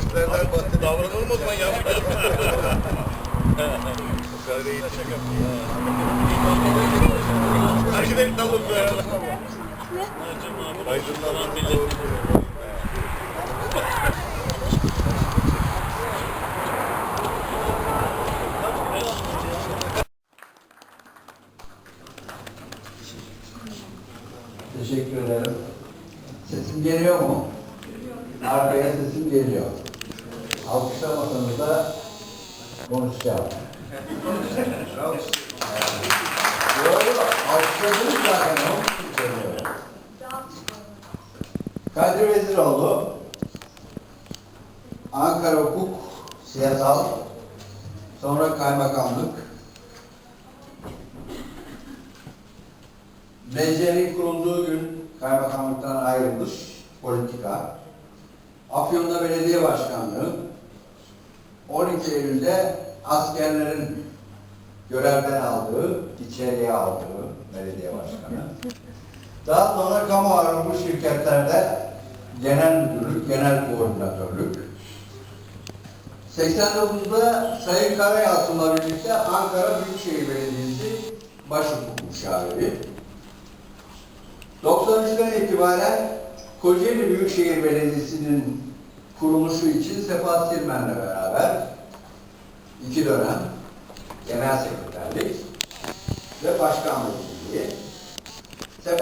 Dertlerden bahsedin. Davranalım o zaman ya. Herkese kalın be. Aydınlanan millet. Teşekkür ederim. Sesim geliyor mu? Arkaya sesim geliyor. Alkışlamasanız da konuşacağım. Alkışladınız zaten. Onun söylüyorum. Kadri Veziroğlu, Ankara Hukuk, Siyasal, sonra Kaymakamlık, Meclisin kurulduğu gün kaymakamlıktan ayrılmış politika. Afyon'da belediye başkanlığı. 12 Eylül'de askerlerin görevden aldığı, içeriye aldığı belediye başkanı. Daha sonra kamu arama şirketlerde genel müdürlük, genel koordinatörlük. 89'da Sayın Karayalçın'la birlikte Ankara Büyükşehir Belediyesi baş hukuk müşaviri. 93'ten itibaren Kocaeli Büyükşehir Belediyesi'nin kuruluşu için Sefa Silmen'le beraber iki dönem genel sekreterlik ve başkanlık ilgili